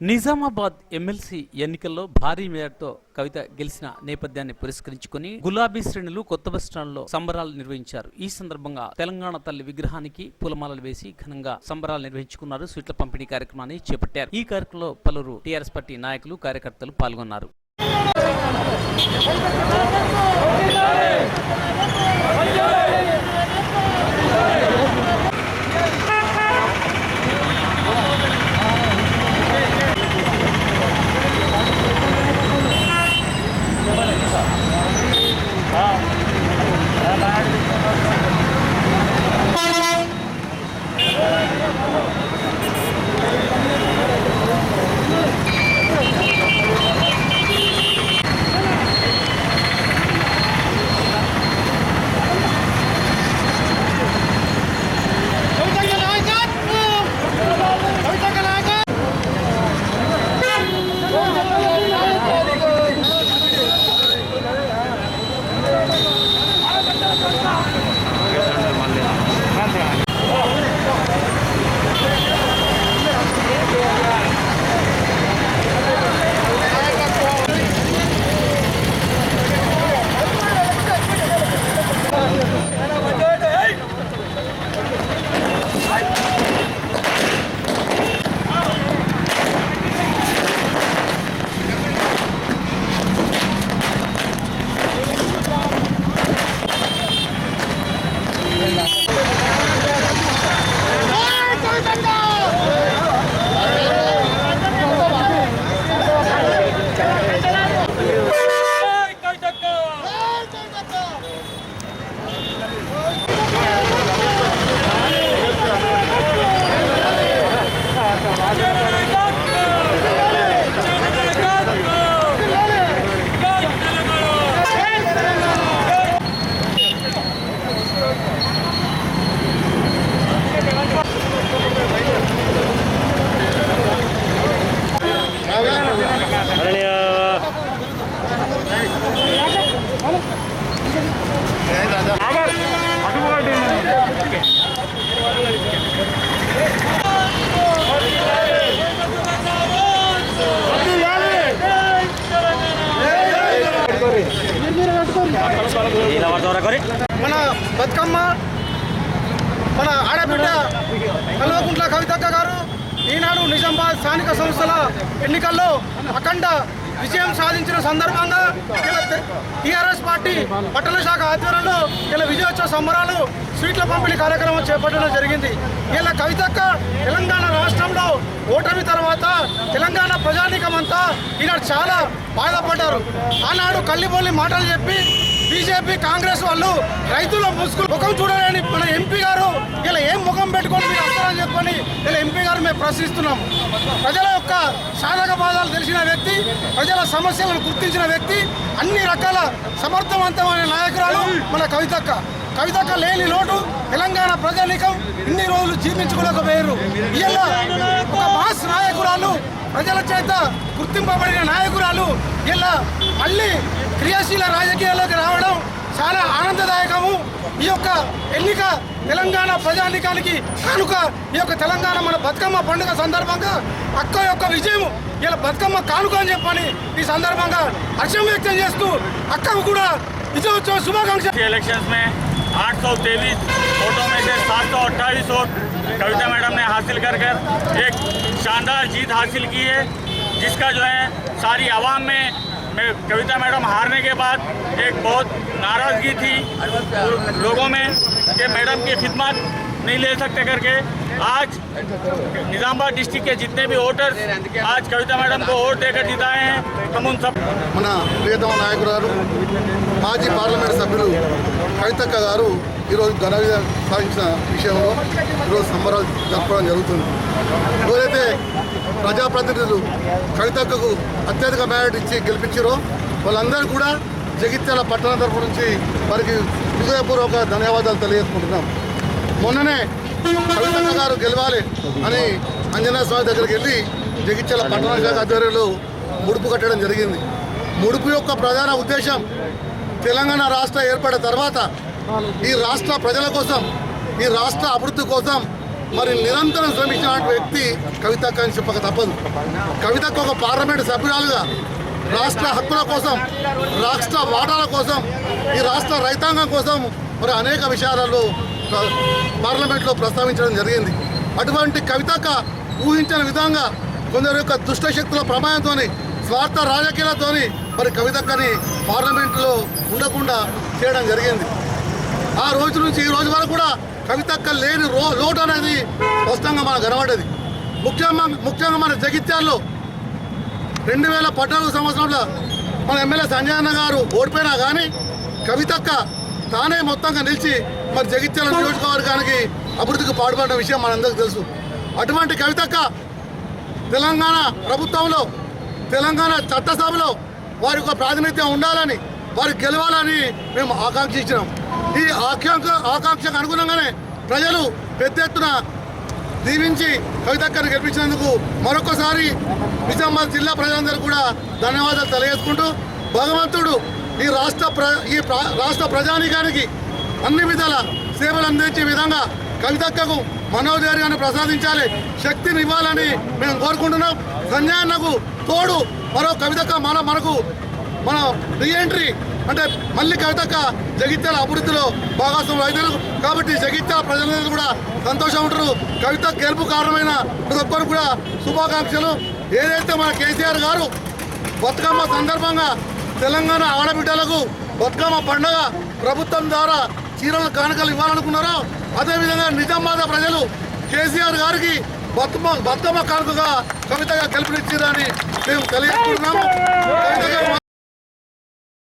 Nizamabad MLC ఎన్నికల్లో భారీ మేరతో కవిత గెలిచిన నేపథ్యాన్ని పురస్కరించుకుని గులాబీ శ్రేణులు కొత్త బస్టాండ్లో సంబరాలు నిర్వహించారు. ఈ సందర్భంగా తెలంగాణ తల్లి విగ్రహానికి పూలమాలలు వేసి ఘనంగా సంబరాలు నిర్వహించుకున్నారు. స్వీట్ల పంపిణీ కార్యక్రమాన్ని చేపట్టారు. ఈ కార్యక్రమంలో పలువురు టీఆర్ఎస్ పార్టీ నాయకులు కార్యకర్తలు పాల్గొన్నారు. మన బతుకమ్మ మన ఆడబిడ్డ కల్వకుంట్ల కవితక్క గారు ఈనాడు నిజామాబాద్ స్థానిక సంస్థల ఎన్నికల్లో అఖండ విజయం సాధించిన సందర్భంగా టీఆర్ఎస్ పార్టీ పట్టణ శాఖ ఆధ్వర్యంలో ఇలా విజయోత్సవ సంబరాలు స్వీట్ల పంపిణీ కార్యక్రమం చేపట్టడం జరిగింది. ఇలా కవితక్క తెలంగాణ రాష్ట్రంలో ఓటమి తర్వాత తెలంగాణ ప్రజానీకం అంతా ఈనాడు చాలా బాధపడ్డారు. ఆనాడు కల్లిబోలి మాటలు చెప్పి బీజేపీ కాంగ్రెస్ వాళ్ళు రైతుల ముసుగులు ముఖం చూడాలని మన ఎంపీ గారు ఇలా ఏం ముఖం పెట్టుకొని మీరు వస్తారని చెప్పని ఇలా వారు మేము ప్రశ్నిస్తున్నాము. ప్రజల యొక్క సాధక బాధలు తెలిసిన వ్యక్తి ప్రజల సమస్యలను గుర్తించిన వ్యక్తి అన్ని రకాల సమర్థవంతమైన నాయకురాలు మన కవితక్క. కవితక్క లేని లోటు తెలంగాణ ప్రజానీకం ఇన్ని రోజులు జీర్ణించుకోలేకపోయారు. ఇలా ఒక మాస్ నాయకురాలు ప్రజల చేత గుర్తింపబడిన నాయకురాలు ఇలా మళ్ళీ క్రియాశీల రాజకీయాల్లోకి రావడం చాలా ఆనందదాయకము ఈ యొక్క ఎన్నిక తెలంగాణ ప్రజానీకానికి కనుక ఈ యొక్క తెలంగాణ మన బతుకమ్మ పండుగ సందర్భంగా అక్క యొక్క విజయం ఇలా బతుకమ్మ కానుక అని చెప్పని ఈ సందర్భంగా హర్షం వ్యక్తం చేస్తూ అక్కకు కూడా విజయోత్సవ శుభాకాంక్ష के इलेक्शंस में आठ सौ तेईस वोटों में से सात सौ अट्ठाईस वोट कविता मैडम ने हासिल कर कर एक शानदार जीत हासिल की है जिसका जो है सारी आवाम में में कविता मैडम हारने के बाद एक बहुत नाराज़गी थी लोगों में कि मैडम की खिदमत नहीं ले सकते करके आज निज़ामाबाद डिस्ट्रिक्ट के जितने भी वोटर्स आज कविता मैडम को वोट देकर जिताए हैं हम उन सब మన ప్రియతమ నాయకురాలు మాజీ పార్లమెంట్ సభ్యులు కవితక్క గారు ఈరోజు ఘన విజయం సాధించిన విషయంలో ఈరోజు సంబరాలు జరపడం జరుగుతుంది ఎవరైతే ప్రజాప్రతినిధులు కవితకు అత్యధిక మేరట్ ఇచ్చి గెలిపించారు వాళ్ళందరూ కూడా జగిత్యాల పట్టణ తరపు నుంచి వారికి హృదయపూర్వక ధన్యవాదాలు తెలియజేసుకుంటున్నాం. మొన్ననే కవితక్క గారు గెలవాలి అని అంజనా స్వామి దగ్గరికి వెళ్ళి జగిత్యాల పట్టణ శాఖ ఆధ్వర్యంలో ముడుపు కట్టడం జరిగింది. ముడుపు యొక్క ప్రధాన ఉద్దేశం తెలంగాణ రాష్ట్ర ఏర్పడిన తర్వాత ఈ రాష్ట్ర ప్రజల కోసం ఈ రాష్ట్ర అభివృద్ధి కోసం మరి నిరంతరం శ్రమించినటువంటి వ్యక్తి కవితక్క అని చెప్పక తప్పదు. కవితకు ఒక పార్లమెంట్ సభ్యురాలుగా రాష్ట్ర హక్కుల కోసం రాష్ట్ర వాటాల కోసం ఈ రాష్ట్ర రైతాంగం కోసం మరి అనేక విషయాలలో పార్లమెంట్లో ప్రస్తావించడం జరిగింది. అటువంటి కవితక్క ఊహించిన విధంగా కొందరు యొక్క దుష్ట శక్తుల స్వార్థ రాజకీయాలతోని మరి కవితక్కని పార్లమెంట్లో ఉండకుండా చేయడం జరిగింది. ఆ రోజు నుంచి ఈ రోజు వరకు కూడా కవితక్క లేని రో లోటు అనేది స్పష్టంగా మనకు కనబడ్డది. ముఖ్యంగా ముఖ్యంగా మన జగిత్యాల్లో రెండు వేల పద్నాలుగు సంవత్సరంలో మన ఎమ్మెల్యే సంజయ్ అన్న గారు ఓడిపోయినా కానీ కవితక్క తానే మొత్తంగా నిలిచి మరి జగిత్యాల నియోజకవర్గానికి అభివృద్ధికి పాటుపడిన విషయం మనందరికీ తెలుసు. అటువంటి కవితక్క తెలంగాణ ప్రభుత్వంలో తెలంగాణ చట్టసభలో వారి యొక్క ప్రాతినిధ్యం ఉండాలని వారు గెలవాలని మేము ఆకాంక్షించినాం. ఈ ఆకాంక్ష ఆకాంక్షకు అనుగుణంగానే ప్రజలు పెద్ద ఎత్తున దీవించి కవితక్కను గెలిపించినందుకు మరొకసారి నిజామాబాద్ జిల్లా ప్రజలందరూ కూడా ధన్యవాదాలు తెలియజేసుకుంటూ భగవంతుడు ఈ రాష్ట్ర ప్ర ఈ రాష్ట్ర ప్రజానీకానికి అన్ని విధాల సేవలు అందించే విధంగా కవితక్కకు మనోధైర్యాన్ని ప్రసాదించాలి శక్తిని ఇవ్వాలని మేము కోరుకుంటున్నాం. సంజయన్నకు తోడు మరో కవితక్క మన మనకు మన రీఎంట్రీ అంటే మళ్ళీ కవితక్క జగిత్యాల అభివృద్ధిలో భాగస్వాములు అవుతారు. కాబట్టి జగిత్యాల ప్రజలందరూ కూడా సంతోషం ఉంటారు. కవిత గెలుపు కారణమైన ప్రతి ఒక్కరు కూడా శుభాకాంక్షలు. ఏదైతే మన కేసీఆర్ గారు బతుకమ్మ సందర్భంగా తెలంగాణ ఆడబిడ్డలకు బతుకమ్మ పండుగ ప్రభుత్వం ద్వారా చీరలు కానుకలు ఇవ్వాలనుకున్నారో అదేవిధంగా నిజామాబాద్ ప్రజలు కేసీఆర్ గారికి బతుకమ్మ బతుకమ్మ కానుకగా కవితగా గెలుపునిచ్చారని మేము తెలియజేస్తున్నాము.